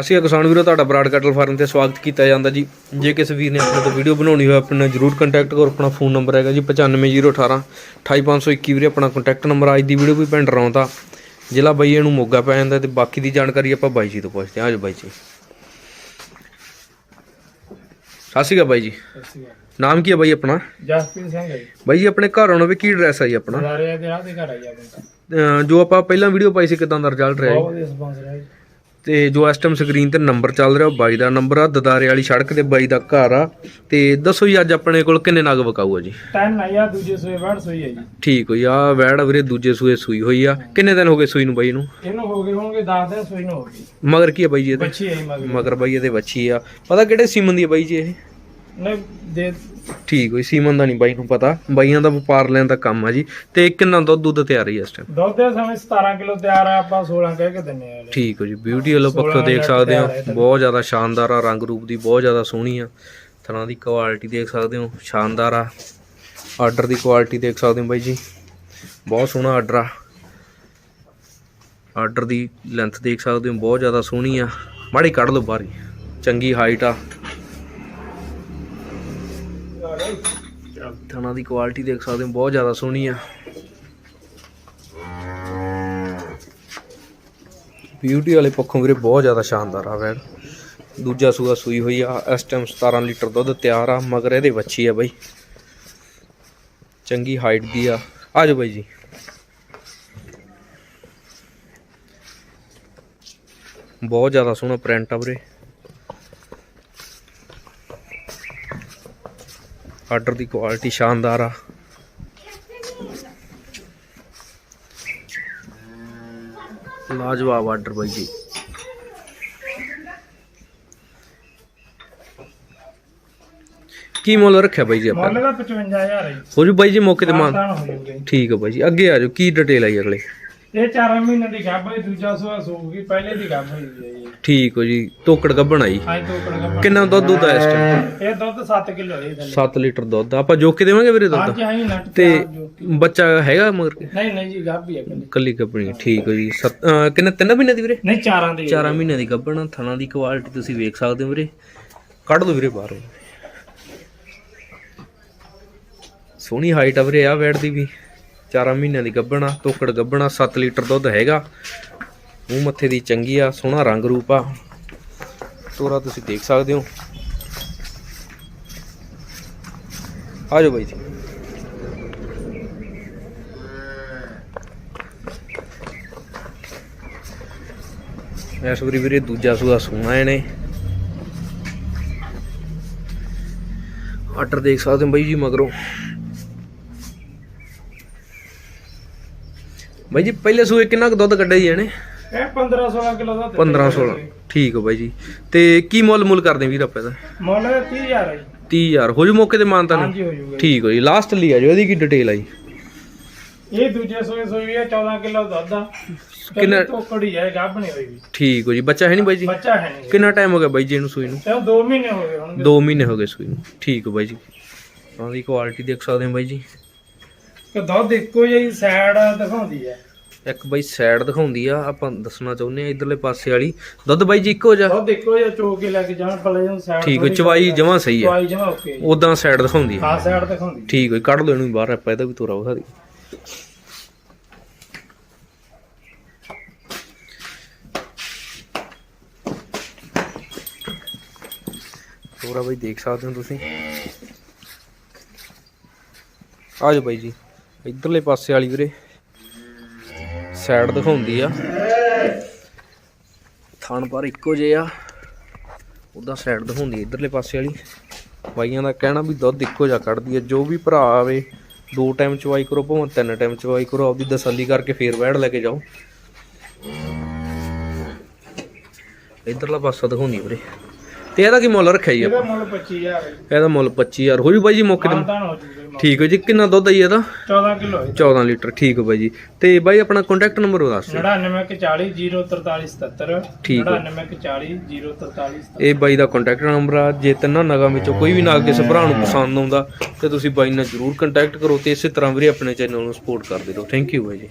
ਅਸੀਂ ਕਿਸਾਨ ਵੀਰੋ ਤੁਹਾਡਾ ਬਰਾਡ ਕੈਟਲ ਫਾਰਮ ਤੇ ਸਵਾਗਤ ਕੀਤਾ ਜਾਂਦਾ ਜੀ। ਜੇ ਕਿਸੇ ਵੀਰ ਨੇ ਆਪਣੇ ਤੋਂ ਵੀਡੀਓ ਬਣਾਉਣੀ ਹੋਵੇ ਆਪਣੇ ਨਾਲ ਜਰੂਰ ਕੰਟੈਕਟ ਕਰੋ। ਆਪਣਾ ਫੋਨ ਨੰਬਰ ਹੈਗਾ ਜੀ 95018 28521 ਵੀਰੇ ਆਪਣਾ ਕੰਟੈਕਟ ਨੰਬਰ ਅੱਜ ਦੀ ਵੀਡੀਓ ਵੀ ਪਿੰਡ ਰੌਂਦਾ ਜ਼ਿਲ੍ਹਾ ਬਾਈ ਇਹਨੂੰ ਮੋਗਾ ਪੈ ਜਾਂਦਾ ਤੇ ਬਾਕੀ ਦੀ ਜਾਣਕਾਰੀ ਆਪਾਂ ਬਾਈ ਜੀ ਤੋਂ ਪੁੱਛਦੇ ਹਾਂ। ਆਜੋ ਬਾਈ ਜੀ। ਸਤਿ ਸ਼੍ਰੀ ਅਕਾਲ ਬਾਈ ਜੀ। ਨਾਮ ਕੀ ਹੈ ਬਾਈ ਆਪਣਾ? ਜਸਪੀਰ ਸਿੰਘ ਹੈ ਜੀ। ਬਾਈ ਜੀ ਆਪਣੇ ਘਰ ਆਉਣਾ ਵੀ ਕੀ ਐਡਰੈਸ ਹੈ ਜੀ ਆਪਣਾ? ਬਜ਼ਾਰੇ ਦੇ ਰਾਹ ਤੇ ਘਰ ਆਈ ਆਪਣਾ। ਅਹ ਜੋ ਆਪਾਂ ਪਹਿਲਾਂ ਵੀਡੀਓ ਪਾਈ ਸੀ ਕਿਦਾਂ ਦਾ ਰਿਜ਼ਲਟ ਰਿਹਾ ਜੀ? ਬਹੁਤ ਵਧੀਆ ਸਪਾਂਸਰ ਹੈ ਜੀ। ਤੇ ਜੋ ਇਸ ਟਾਈਮ ਸਕਰੀਨ ਤੇ ਨੰਬਰ ਚੱਲ ਰਿਹਾ ਉਹ ਬਾਈ ਦਾ ਨੰਬਰ ਆ ਦਦਾਰੇ ਵਾਲੀ ਸੜਕ ਤੇ ਬਾਈ ਦਾ ਘਰ ਆ। ਤੇ ਦੱਸੋ ਜੀ ਅੱਜ ਆਪਣੇ ਕੋਲ ਕਿੰਨੇ ਨਗ ਵਕਾਊ ਆ ਜੀ? ਟੈਨ ਆਈ ਆ ਦੂਜੇ ਸੂਏ ਬਾੜ ਸੂਈ ਹੈ ਜੀ। ਠੀਕ ਹੋਈ ਆ ਵੈੜ ਵੀਰੇ ਦੂਜੇ ਸੂਏ ਸੂਈ ਹੋਈ ਆ। ਕਿੰਨੇ ਦਿਨ ਹੋ ਗਏ ਸੂਈ ਨੂੰ ਬਾਈ ਨੂੰ? ਇਹਨੂੰ ਹੋ ਗਏ ਹੋਣਗੇ 10 ਦਿਨ ਸੂਈ ਨੂੰ ਹੋ ਗਈ ਮਗਰ ਕੀ ਆ ਬਾਈ ਜੀ ਇਹਦੇ? ਬੱਚੀ ਹੈ ਮਗਰ। ਮਗਰ ਬਾਈ ਇਹਦੇ ਵੱਛੀ ਆ। ਪਤਾ ਕਿਹੜੇ ਸੀਮਨ ਦੀ ਆ ਬਾਈ ਜੀ ਇਹ? ਨੇ ਦੇ ਠੀਕ ਹੋਈ ਸੀਮਨ ਦਾ ਨਹੀਂ ਬਾਈ ਨੂੰ ਪਤਾ। ਬਾਈਆਂ ਦਾ ਵਪਾਰ ਲੈਣ ਦਾ ਕੰਮ ਆ ਜੀ। ਤੇ ਕਿੰਨਾ ਦੁੱਧ ਦੁੱਧ ਤਿਆਰ ਹੈ ਇਸ ਟਾਈਮ ਦੁੱਧ ਦੇ ਸਮੇਂ 17 ਕਿਲੋ ਤਿਆਰ ਆ ਆਪਾਂ 16 ਕਹਿ ਕੇ ਦਿੰਨੇ ਆ ਠੀਕ ਹੋ ਜੀ ਬਿਊਟੀ ਵਾਲੋ ਪੱਖੋਂ ਦੇਖ ਸਕਦੇ ਹੋ। ਬਹੁਤ ਜ਼ਿਆਦਾ ਸ਼ਾਨਦਾਰ ਆ ਰੰਗ ਰੂਪ ਦੀ ਬਹੁਤ ਜ਼ਿਆਦਾ ਸੋਹਣੀ ਆ। ਥਣਾ ਦੀ ਕੁਆਲਿਟੀ ਦੇਖ ਸਕਦੇ ਹੋ ਸ਼ਾਨਦਾਰ ਆ। ਆਰਡਰ ਦੀ ਕੁਆਲਿਟੀ ਦੇਖ ਸਕਦੇ ਹੋ ਬਾਈ ਜੀ। ਬਹੁਤ ਸੋਹਣਾ ਆਰਡਰ ਆ। ਆਰਡਰ ਦੀ ਲੈਂਥ ਦੇਖ ਸਕਦੇ ਹੋ ਬਹੁਤ ਜ਼ਿਆਦਾ ਸੋਹਣੀ ਆ। ਮਾੜੀ ਕੱਢ ਲਓ ਬਾਹਰ। ਚੰਗੀ ਹਾਈਟ ਆ। ਥਣਾ ਦੀ ਕੁਆਲਿਟੀ ਦੇਖ ਸਕਦੇ ਹੋ, ਬਹੁਤ ਜ਼ਿਆਦਾ ਸੋਹਣੀ ਆ। ਬਿਊਟੀ ਵਾਲੇ ਪੱਖੋਂ ਵੀਰੇ ਬਹੁਤ ਜ਼ਿਆਦਾ ਸ਼ਾਨਦਾਰ ਆ ਵੈੜ। ਦੂਜਾ ਸੂਆ ਸੂਈ ਹੋਈ ਆ, ਇਸ ਟਾਈਮ 17 ਲੀਟਰ ਦੁੱਧ ਤਿਆਰ ਆ, ਮਗਰ ਇਹਦੇ ਵੱਛੀ ਆ ਬਾਈ। ਚੰਗੀ ਹਾਈਟ ਦੀ ਆ। ਆ ਜਾਓ ਬਾਈ ਜੀ। ਬਹੁਤ ਜ਼ਿਆਦਾ ਸੋਹਣਾ ਪ੍ਰਿੰਟ ਆ ਵੀਰੇ। ਆਰਡਰ ਦੀ ਕੁਆਲਿਟੀ ਸ਼ਾਨਦਾਰ ਆ। ਲਾਜਵਾਬ ਆਰਡਰ ਬਾਈ ਜੀ। ਕੀ ਮੁੱਲ ਰੱਖਿਆ ਬਾਈ ਜੀ ਆਪਾਂ? ਮੁੱਲ ਦਾ 55000 ਹੈ ਹੋ ਜੂ ਬਾਈ ਜੀ ਮੌਕੇ ਤੇ ਮਾਨ। ਠੀਕ ਹੈ ਬਾਈ ਜੀ ਅੱਗੇ ਆ ਜਾਓ ਕੀ ਡਿਟੇਲ ਆਈ ਅਗਲੇ? ਇਹ 4 ਮਹੀਨੇ ਦੀ ਗੱਭ ਹੈ ਦੂਜਾ ਸੂਆ ਸੂਗੀ ਪਹਿਲੇ ਦੀ ਗੱਭ ਹੋਈ ਹੈ ਜੀ। ਠੀਕ ਹੋ ਜੀ ਤੋਕੜ ਗੱਬਣ ਆਈ। ਕਿੰਨਾ ਦੁੱਧ ਦੁੱਧ ਆ ਇਸ ਟਾਈਮ ਇਹ ਦੁੱਧ 7 ਕਿਲੋ ਹੈ ਥੱਲੇ। 7 ਲੀਟਰ ਦੁੱਧ। ਆਪਾਂ ਜੋਕੇ ਦੇਵਾਂਗੇ ਵੀਰੇ ਦੁੱਧ? ਨੱਟ ਤੇ ਬੱਚਾ ਹੈਗਾ ਮਗਰ? ਨਹੀਂ ਨਹੀਂ ਜੀ ਗੱਭ ਹੀ ਹੈ ਕੱਲੀ ਗੱਬਣੀ ਠੀਕ ਹੋ ਜੀ। ਕਿੰਨੇ ਤਿੰਨ ਮਹੀਨੇ ਦੀ ਵੀਰੇ? ਨਹੀਂ ਚਾਰਾਂ ਦੀ ਹੈ। ਚਾਰਾਂ ਮਹੀਨਿਆਂ ਦੀ ਗੱਬਣ ਥਣਾ ਦੀ ਕੁਆਲਿਟੀ ਤੁਸੀਂ ਵੇਖ ਸਕਦੇ ਹੋ ਵੀਰੇ। ਕੱਢ ਲਓ ਵੀਰੇ ਬਾਹਰ। ਸੋਹਣੀ ਹਾਈਟ ਆ ਵੀਰੇ ਆ ਵੈੜ ਦੀ ਵੀ। ਚਾਰਾਂ ਮਹੀਨਿਆਂ ਦੀ ਗੱਭਣਾ ਆ ਤੋਕੜ ਗੱਬਣ 7 ਲੀਟਰ ਦੁੱਧ ਹੈਗਾ। ਮੂੰਹ ਮੱਥੇ ਦੀ ਚੰਗੀ ਆ, ਸੋਹਣਾ ਰੰਗ ਰੂਪ ਆ। ਤੋਰਾ ਤੁਸੀਂ ਦੇਖ ਸਕਦੇ ਹੋ। ਆ ਜਾਓ ਬਾਈ ਜੀ। ਇਸ ਵਾਰੀ ਵੀਰੇ ਦੂਜਾ ਸੂਆ ਸੋਨਾ ਇਹਨੇ। ਆਰਡਰ ਦੇਖ ਸਕਦੇ ਹੋ ਬਾਈ ਜੀ ਮਗਰੋਂ। ਬਾਈ ਜੀ ਪਹਿਲੇ ਸੂਏ ਕਿੰਨਾ ਕੁ ਦੁੱਧ ਕੱਢਿਆ ਜੀ ਇਹਨੇ? ਇਹ 15 16 ਕਿਲੋ ਦਾ 15 16 ਠੀਕ ਹੋ ਬਾਈ ਜੀ। ਤੇ ਕੀ ਮੁੱਲ ਮੁੱਲ ਕਰਦੇ ਵੀਰ ਆਪਾਂ ਇਹਦਾ? ਮੁੱਲ 30000 ਹੈ ਜੀ। 30000 ਹੋ ਜੂ ਮੌਕੇ ਤੇ ਮਾਨਤਾ ਨਹੀਂ ਹਾਂਜੀ ਹੋ ਜੂਗਾ ਠੀਕ ਹੋ ਜੀ। ਲਾਸਟ ਲਈ ਆ ਜੋ ਇਹਦੀ ਕੀ ਡਿਟੇਲ ਆਈ ਇਹ ਦੂਜੇ ਸੋਏ ਸੋਈ ਹੈ 14 ਕਿਲੋ ਦੁੱਧ ਆ। ਕਿੰਨਾ- ਟੋਕੜੀ ਹੈ ਗੱਭ ਨਹੀਂ ਹੋਈ ਠੀਕ ਹੋ ਜੀ। ਬੱਚਾ ਹੈ ਨਹੀਂ ਬਾਈ ਜੀ? ਬੱਚਾ ਹੈ ਨਹੀਂ ਕਿੰਨਾ ਟਾਈਮ ਹੋ ਗਿਆ ਬਾਈ ਜੀ ਇਹਨੂੰ ਸੂਈ ਨੂੰ? ਤੇ 2 ਮਹੀਨੇ ਹੋ ਗਏ ਹੁਣ 2 ਮਹੀਨੇ ਹੋ ਗਏ ਸੂਈ ਨੂੰ। ਠੀਕ ਹੋ ਬਾਈ ਜੀ। ਉਹਨਾਂ ਦੀ ਕੁਆਲਿਟੀ ਦੇਖ ਸਕਦੇ ਹੋ ਬਾਈ ਜੀ। ਕਿ ਦੁੱਧ ਇੱਕੋ ਜਿਹੀ ਸਾਈਡ ਦਿਖਾਉਂਦੀ ਹੈ ਇੱਕ ਬਾਈ ਸਾਈਡ ਦਿਖਾਉਂਦੀ ਆ ਆਪਾਂ ਦੱਸਣਾ ਚਾਹੁੰਦੇ ਆ ਇਧਰਲੇ ਪਾਸੇ ਵਾਲੀ। ਦੁੱਧ ਬਾਈ ਜੀ ਇੱਕੋ ਜਿਹਾ? ਦੁੱਧ ਇੱਕੋ ਜਿਹਾ ਚੋ ਕੇ ਲੈ ਕੇ ਜਾਣ ਪਲੇ ਨੂੰ ਸਾਈਡ ਠੀਕ ਹੈ ਚਵਾਈ ਜਮਾਂ ਸਹੀ ਆ। ਚਵਾਈ ਜਮਾ ਓਕੇ ਉਦਾਂ ਸਾਈਡ ਦਿਖਾਉਂਦੀ ਆ। ਹਾਂ ਸਾਈਡ ਦਿਖਾਉਂਦੀ ਠੀਕ ਹੈ ਕੱਢ ਲਓ ਇਹਨੂੰ ਬਾਹਰ ਆਪਾਂ ਇਹਦਾ ਵੀ ਤੋਰਾ ਵਿਖਾ ਦੀ ਤੋਰਾ ਬਾਈ ਦੇਖ ਸਕਦੇ ਹੋ ਤੁਸੀਂ। ਆ ਜਾਓ ਬਾਈ ਜੀ। ਇਧਰਲੇ ਪਾਸੇ ਵਾਲੀ ਵੀਰੇ। ਸਾਈਡ ਦਿਖਾਉਂਦੀ ਆ। ਥਣ ਪਰ ਇੱਕੋ ਜਿਹੇ ਆ। ਉਹਦਾ ਸਾਈਡ ਦਿਖਾਉਂਦੀ ਇਧਰਲੇ ਪਾਸੇ ਵਾਲੀ। ਬਾਈਆਂ ਦਾ ਕਹਿਣਾ ਵੀ ਦੁੱਧ ਇੱਕੋ ਜਿਹਾ ਕੱਢਦੀ ਆ। ਜੋ ਵੀ ਭਰਾ ਆਵੇ, ਦੋ ਟਾਈਮ ਚਵਾਈ ਕਰੋ, ਭਾਵੇਂ ਤਿੰਨ ਟਾਈਮ ਚਵਾਈ ਕਰੋ, ਆਪਦੀ ਤਸੱਲੀ ਕਰਕੇ ਫੇਰ ਵੈੜ ਲੈ ਕੇ ਜਾਓ। ਇਧਰਲਾ ਪਾਸਾ ਦਿਖਾਉਂਦੀ ਵੀਰੇ। ਤੇ ਇਹਦਾ ਕੀ ਮੁੱਲ ਰੱਖਿਆ ਜੀ? ਇਹਦਾ ਆਪਾਂ ਮੁੱਲ 25000 ਹੈ ਇਹਦਾ ਮੁੱਲ 25000 ਹੋ ਜੂ ਬਾਈ ਜੀ ਮੌਕੇ ਤੇ? ਹੋ ਜੂਗਾ ਠੀਕ ਹੈ ਜੀ। ਕਿੰਨਾ ਦੁੱਧ ਆਈ ਇਹਦਾ? 14 ਕਿਲੋ ਹੈ 14 ਲੀਟਰ। ਠੀਕ ਹੈ ਬਾਈ ਜੀ। ਤੇ ਬਾਈ ਆਪਣਾ ਕੰਟੈਕਟ ਨੰਬਰ ਦੱਸ ਦਿਓ। 9940034377 ਠੀਕ ਹੈ। 9940034377 ਇਹ ਬਾਈ ਦਾ ਕੰਟੈਕਟ ਨੰਬਰ ਆ। ਜੇ ਤਿੰਨਾਂ ਨਗਾਂ ਵਿੱਚੋਂ ਕੋਈ ਵੀ ਨਗ ਕਿਸੇ ਭਰਾ ਨੂੰ ਪਸੰਦ ਆਉਂਦਾ ਤੇ ਤੁਸੀਂ ਬਾਈ ਨਾਲ ਜਰੂਰ ਕੰਟੈਕਟ ਕਰੋ ਤੇ ਇਸੇ ਤਰ੍ਹਾਂ ਵੀਰੇ ਆਪਣੇ ਚੈਨਲ ਨੂੰ ਸਪੋਰਟ ਕਰਦੇ ਰਹੋ ਥੈਂਕ ਯੂ ਬਾਈ ਜੀ।